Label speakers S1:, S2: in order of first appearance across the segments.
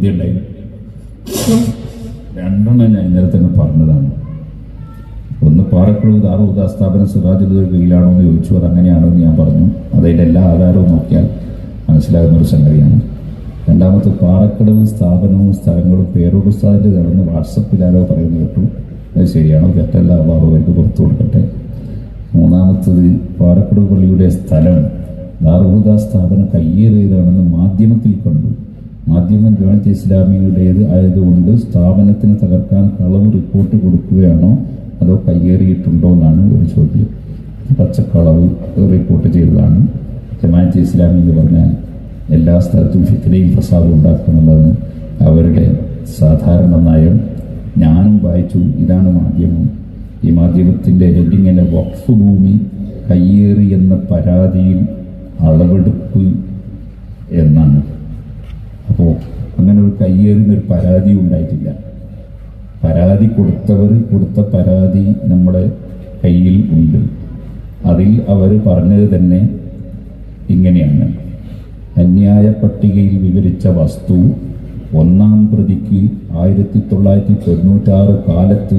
S1: ചോദ്യം ഉണ്ടായി രണ്ടെണ്ണം ഞാൻ തന്നെ പറഞ്ഞതാണ്. ഒന്ന് പാറക്കുഴു ദാറുദ സ്ഥാപന സിറാജുദ്ദീൻ കീഴിലാണോ എന്ന് ചോദിച്ചു. അത് അങ്ങനെയാണോ എന്ന് ഞാൻ പറഞ്ഞു. അതിന്റെ എല്ലാ ആധാരവും നോക്കിയാൽ മനസ്സിലാകുന്ന ഒരു സംഗതിയാണ്. രണ്ടാമത്തെ പാറക്കടവ് സ്ഥാപനവും സ്ഥലങ്ങളും പേരൂർ ഉസ്താദിന്റെ നടന്ന് വാട്സപ്പിലാരോ പറയുന്നത് കേട്ടു. അത് ശരിയാണോ? തെറ്റല്ല. അള്ളാഹു അവർക്ക് പുറത്തു കൊടുക്കട്ടെ. മൂന്നാമത്തത് പാറക്കടവ് പള്ളിയുടെ സ്ഥലം ദാറുദ സ്ഥാപനം കയ്യേറിയതാണെന്ന് മാധ്യമത്തിൽ കണ്ടു. മാധ്യമം ജമാഅത്ത് ഇസ്ലാമിയുടേത് ആയതുകൊണ്ട് സ്ഥാപനത്തിന് തകർക്കാൻ കളവ് റിപ്പോർട്ട് കൊടുക്കുകയാണോ അതോ കയ്യേറിയിട്ടുണ്ടോ എന്നാണ് ഒരു ചോദ്യം. പച്ചക്കളവ് റിപ്പോർട്ട് ചെയ്തതാണ്. ജമാഅത്ത് ഇസ്ലാമി എന്ന് പറഞ്ഞാൽ എല്ലാ സ്ഥലത്തും ഫിത്തിനെയും പ്രസാദം ഉണ്ടാക്കുന്നുള്ളതാണ് അവരുടെ സാധാരണ നയം. ഞാനും വായിച്ചു ഇതാണ് മാധ്യമം. ഈ മാധ്യമത്തിന്റെ ഹെഡിങ്ങിനെ വഖഫ് ഭൂമി കയ്യേറി എന്ന പരാതിയിൽ അളവെടുപ്പ് എന്നാണ്. അപ്പോൾ അങ്ങനെ ഒരു കയ്യേറുന്ന ഒരു പരാതി ഉണ്ടായിട്ടില്ല. പരാതി കൊടുത്തവർ കൊടുത്ത പരാതി നമ്മുടെ കയ്യിൽ ഉണ്ട്. അതിൽ അവർ പറഞ്ഞത് തന്നെ ഇങ്ങനെയാണ്. അന്യായ പട്ടികയിൽ വിവരിച്ച വസ്തു ഒന്നാം പ്രതിക്ക് ആയിരത്തി തൊള്ളായിരത്തി തൊണ്ണൂറ്റാറ് കാലത്ത്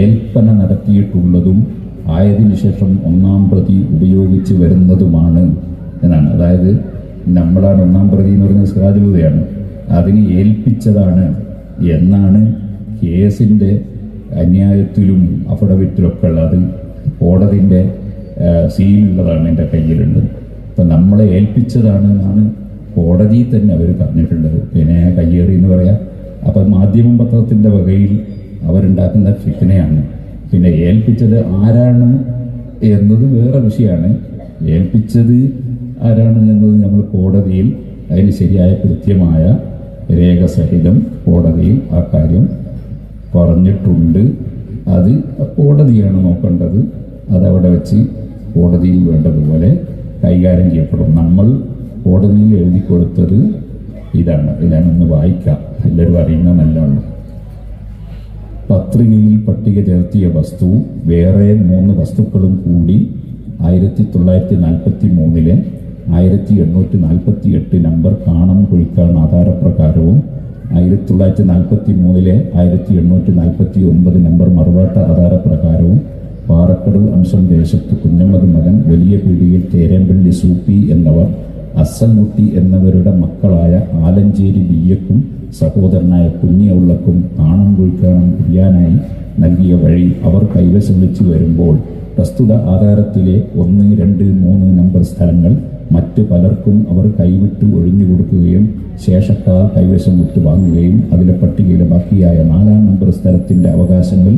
S1: ഏൽപ്പന നടത്തിയിട്ടുള്ളതും ആയതിനു ശേഷം ഒന്നാം പ്രതി ഉപയോഗിച്ച് വരുന്നതുമാണ് എന്നാണ്. അതായത് നമ്മളാണ് ഒന്നാം പ്രതി എന്ന് പറയുന്നത് സിറാജുലതയാണ് അതിനെ ഏൽപ്പിച്ചതാണ് എന്നാണ് കേസിന്റെ അന്യായത്തിലും അഫിഡവിറ്റിലൊക്കെ ഉള്ളത് കോടതിന്റെ സീലുള്ളതാണ് എന്റെ കയ്യിലുണ്ട് അപ്പം നമ്മളെ ഏൽപ്പിച്ചതാണ് എന്നാണ് കോടതി തന്നെ അവർ പറഞ്ഞിട്ടുള്ളത്. പിന്നെ കയ്യേറി എന്ന് പറയാം. അപ്പം മാധ്യമം പത്രത്തിന്റെ വകയിൽ അവരുണ്ടാക്കുന്ന ഫിത്തിനെയാണ് പിന്നെ ഏൽപ്പിച്ചത് ആരാണ് എന്നത് വേറെ വിഷയമാണ്. ഏൽപ്പിച്ചത് ആരാണ് എന്നത് നമ്മൾ കോടതിയിൽ അതിന് ശരിയായ കൃത്യമായ രേഖ സഹിതം കോടതിയിൽ ആ കാര്യം പറഞ്ഞിട്ടുണ്ട്. അത് കോടതിയാണ് നോക്കേണ്ടത്. അതവിടെ വെച്ച് കോടതിയിൽ വേണ്ടതുപോലെ കൈകാര്യം ചെയ്യപ്പെടും. നമ്മൾ കോടതിയിൽ എഴുതി കൊടുത്തത് ഇതാണ്. ഇതാണെന്ന് വായിക്കാം. എല്ലാവരും അറിയുന്ന നല്ലതാണ് പത്രികയിൽ പട്ടിക ചേർത്തിയ വസ്തു വേറെ മൂന്ന് വസ്തുക്കളും കൂടി ആയിരത്തി തൊള്ളായിരത്തി നാൽപ്പത്തി മൂന്നിലെ ആയിരത്തി എണ്ണൂറ്റി നാൽപ്പത്തി എട്ട് നമ്പർ കാണം കുഴിക്കാൻ ആധാരപ്രകാരവും ആയിരത്തി തൊള്ളായിരത്തി നാൽപ്പത്തി മൂന്നിലെ ആയിരത്തി എണ്ണൂറ്റി നാൽപ്പത്തി ഒമ്പത് നമ്പർ മറുവാട്ട ആധാരപ്രകാരവും പാറക്കടവ് അംശം ദേശത്ത് കുഞ്ഞമ്മദ് മകൻ വലിയ പീടിയിൽ തേരമ്പള്ളി സൂപ്പി എന്നവർ അസൽമുട്ടി എന്നവരുടെ മക്കളായ ആലഞ്ചേരി ബിയ്യക്കും സഹോദരനായ കുഞ്ഞിയൗള്ളക്കും കാണാൻ കുഴിക്കാനും കുടിയാനായി നൽകിയ വഴി അവർ കൈവശം വെച്ച് വരുമ്പോൾ പ്രസ്തുത ആധാരത്തിലെ ഒന്ന് രണ്ട് മൂന്ന് നമ്പർ സ്ഥലങ്ങൾ മറ്റ് പലർക്കും അവർ കൈവിട്ട് ഒഴിഞ്ഞു കൊടുക്കുകയും ശേഷക്കാർ കൈവശം വിട്ട് വാങ്ങുകയും അതിലെ പട്ടികയിലെ ബാക്കിയായ നാലാം നമ്പർ സ്ഥലത്തിന്റെ അവകാശങ്ങൾ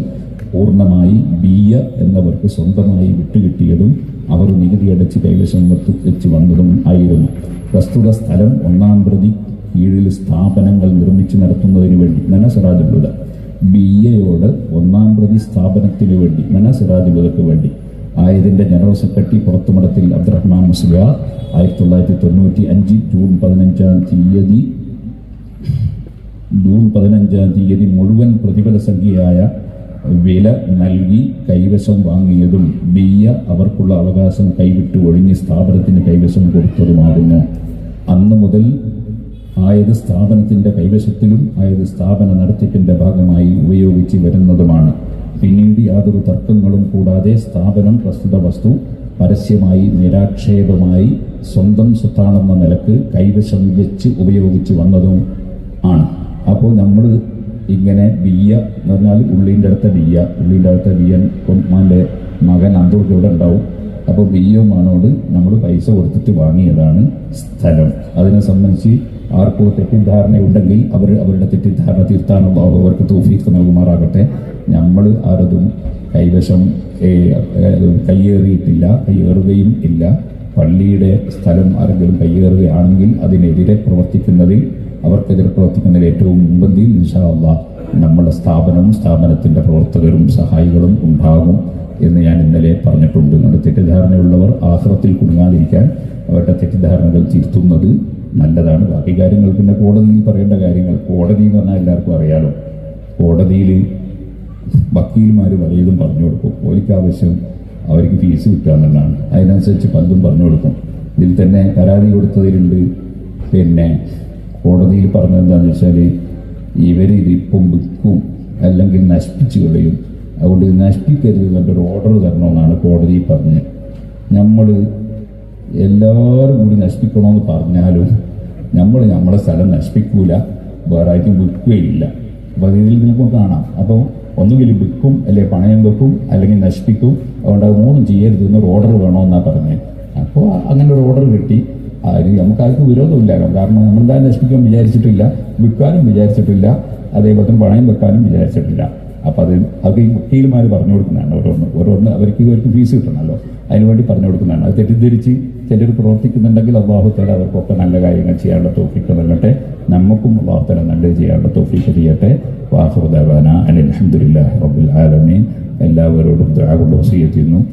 S1: പൂർണമായി ബിയ എന്നവർക്ക് സ്വന്തമായി വിട്ടുകിട്ടിയതും അവർ നികുതി അടച്ച് കൈവശം വെത്ത് വെച്ച് വന്നതും ആയിരുന്നു. പ്രസ്തുത സ്ഥലം ഒന്നാം പ്രതി കീഴിൽ സ്ഥാപനങ്ങൾ നിർമ്മിച്ചു നടത്തുന്നതിന് വേണ്ടി നനസിറാജുലുത ബി എയോട് ഒന്നാം പ്രതി സ്ഥാപനത്തിനു വേണ്ടി നനസിറാജുലുതക്ക് വേണ്ടി. ആയതിന്റെ ജനറൽ സെക്രട്ടറി പുറത്തുമടത്തിൽ അബ്ദുറഹ്മാൻ മുസ്ലിയാർ ആയിരത്തി തൊള്ളായിരത്തി തൊണ്ണൂറ്റി അഞ്ച് ജൂൺ പതിനഞ്ചാം തീയതി ജൂൺ പതിനഞ്ചാം തീയതി മുഴുവൻ പ്രതിഫല സംഖ്യയായ വില നൽകി കൈവശം വാങ്ങിയതും ബിയ അവർക്കുള്ള അവകാശം കൈവിട്ട് ഒഴിഞ്ഞ് സ്ഥാപനത്തിന് കൈവശം കൊടുത്തതുമാകുന്നു. അന്ന് മുതൽ ആയത് സ്ഥാപനത്തിന്റെ കൈവശത്തിലും ആയത് സ്ഥാപന നടത്തിപ്പിന്റെ ഭാഗമായി ഉപയോഗിച്ച് വരുന്നതുമാണ്. പിന്നീട് യാതൊരു തർക്കങ്ങളും കൂടാതെ സ്ഥാപനം പ്രസ്തുത വസ്തു പരസ്യമായി നിരാക്ഷേപമായി സ്വന്തം സ്വത്താണെന്ന നിലയ്ക്ക് കൈവശം വെച്ച് ഉപയോഗിച്ച് വന്നതും ആണ്. അപ്പോൾ നമ്മൾ ഇങ്ങനെ ബിയ്യ എന്ന് പറഞ്ഞാൽ ഉള്ളിന്റെ അടുത്ത ബിയ്യ ഉള്ളിന്റെ അടുത്ത ബിയ്യൻ ഉമ്മാന്റെ മകൻ അന്തോട്ട് ഇവിടെ ഉണ്ടാവും. അപ്പോൾ ബിയ്യമാണോട് നമ്മൾ പൈസ കൊടുത്തിട്ട് വാങ്ങിയതാണ് സ്ഥലം. അതിനെ സംബന്ധിച്ച് ആർക്കോ തെറ്റിദ്ധാരണയുണ്ടെങ്കിൽ അവർ അവരുടെ തെറ്റിദ്ധാരണ തീർത്താനുള്ള അവർക്ക് തോഫീക്ക് നൽകുമാറാകട്ടെ. നമ്മൾ ആരതും കൈവശം കയ്യേറിയിട്ടില്ല കയ്യേറുകയും ഇല്ല. പള്ളിയുടെ സ്ഥലം ആരെങ്കിലും കയ്യേറുകയാണെങ്കിൽ അതിനെതിരെ പ്രവർത്തിക്കുന്നതിൽ അവർക്കെതിരെ പ്രവർത്തിക്കുന്നതിൽ ഏറ്റവും മുൻപന്തിയിൽ ഇൻഷാ അള്ളാഹ് നമ്മുടെ സ്ഥാപനവും സ്ഥാപനത്തിന്റെ പ്രവർത്തകരും സഹായികളും ഉണ്ടാകും എന്ന് ഞാൻ ഇന്നലെ പറഞ്ഞിട്ടുണ്ട്. നമ്മുടെ തെറ്റിദ്ധാരണയുള്ളവർ ആശ്രത്തിൽ കുടുങ്ങാതിരിക്കാൻ അവരുടെ തെറ്റിദ്ധാരണകൾ തിരുത്തുന്നത് നല്ലതാണ്. ബാക്കി കാര്യങ്ങൾ പിന്നെ കോടതിയിൽ പറയേണ്ട കാര്യങ്ങൾ. കോടതി എന്ന് പറഞ്ഞാൽ എല്ലാവർക്കും അറിയാലോ. കോടതിയിൽ വക്കീൽമാർ പലതും പറഞ്ഞു കൊടുക്കും. ഓലിക്ക് ആവശ്യം അവർക്ക് ഫീസ് കിട്ടുക എന്നുള്ളതാണ്. അതിനനുസരിച്ച് പലതും പറഞ്ഞു കൊടുക്കും. ഇതിൽ തന്നെ പരാതി കൊടുത്തതിലുണ്ട്. പിന്നെ കോടതിയിൽ പറഞ്ഞതെന്താണെന്ന് വെച്ചാൽ ഇവർ ഇതിപ്പം വിൽക്കും അല്ലെങ്കിൽ നശിപ്പിച്ചു കളയും. അതുകൊണ്ട് നശിപ്പിക്കരുത് എന്നൊരു ഓർഡർ തരണമെന്നാണ് കോടതി പറഞ്ഞത്. നമ്മൾ എല്ലാവരും കൂടി നശിപ്പിക്കണമെന്ന് പറഞ്ഞാലും നമ്മൾ നമ്മളെ സ്ഥലം നശിപ്പിക്കൂല. വേറെ ആർക്കും വിൽക്കുകയില്ല. അപ്പോൾ ഇതിൽ നിങ്ങൾക്ക് കാണാം. അപ്പോൾ ഒന്നുകിൽ വിൽക്കും അല്ലെങ്കിൽ പണയം വെക്കും അല്ലെങ്കിൽ നശിപ്പിക്കും. അതുകൊണ്ട് അത് മൂന്നും ചെയ്യരുത്. എന്നൊരു ഓർഡർ വേണമെന്നാണ് പറഞ്ഞത് അപ്പോൾ അങ്ങനെ ഒരു ഓർഡർ കിട്ടി. അതിന് നമുക്ക് ആർക്കും വിരോധമില്ല കാരണം നമ്മൾ എന്തായാലും നശിപ്പിക്കാൻ വിചാരിച്ചിട്ടില്ല. വിൽക്കാനും വിചാരിച്ചിട്ടില്ല. അതേപോലെ തന്നെ പണയം വെക്കാനും വിചാരിച്ചിട്ടില്ല. അപ്പം അത് അത് ഈ വക്കീലുമാർ പറഞ്ഞു കൊടുക്കുന്നതാണ് ഓരോന്ന്. ഓരോന്ന് അവർക്ക് ഇവർക്ക് ഫീസ് കിട്ടണമല്ലോ. അതിനുവേണ്ടി പറഞ്ഞു കൊടുക്കുന്നതാണ്. അത് തെറ്റിദ്ധരിച്ച് ചിലർ പ്രവർത്തിക്കുന്നുണ്ടെങ്കിൽ അള്ളാഹുത്തല അവർക്കൊക്കെ നല്ല കാര്യങ്ങൾ ചെയ്യാനുള്ള തോഫിക്ക് നൽകട്ടെ. നമുക്കും അള്ളാഹുത്തല നല്ലത് ചെയ്യാനുള്ള തോഫിക്ക് ചെയ്യട്ടെ വാഹുദാന അലഹമുല്ലാ റബുൽ ആലമീൻ. എല്ലാവരോടും ദ്രാഗുള്ള ചെയ്യുന്നു.